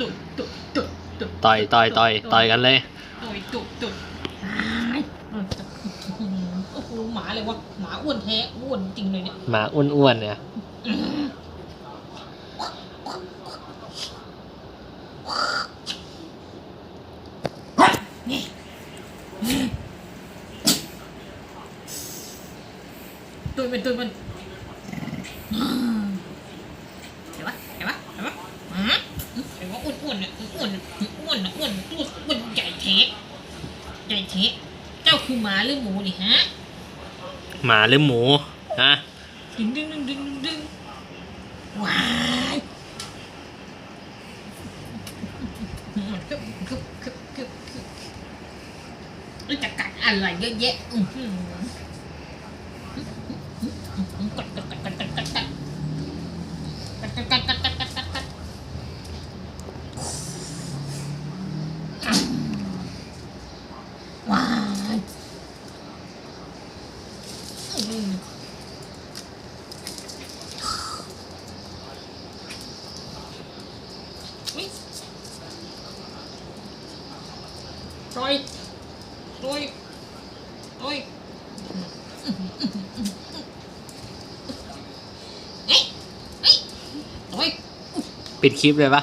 ตุดตุดตุดตุดต่อยต่อยต่อยต่อยกันเลยต่อยตุดตุดอ้ายโอ้โหหมาเลยวะหมาอ้วนแท้อ้วนจริงเลยเนี่ยหมาอ้วนๆเนี่ยตุยมันตุยมันเห็นปะเห็นปะเห็นปะอืมเห็นว่าอ้วนอ้วนเนี่ยอ้วนอ้วนอ้วนตัวอ้วนใหญ่เทะใหญ่เทะเจ้าคือหมาหรือหมูนี่ฮะหมาหรือหมูฮะดึงดึงดึงดึงดึงว้ายคึบคึบคึบคึบคึบแล้วจะกัดอะไรเยอะแยะอื้อหือ ร้อยร้ยร้ยปิดคลิปเลยปะ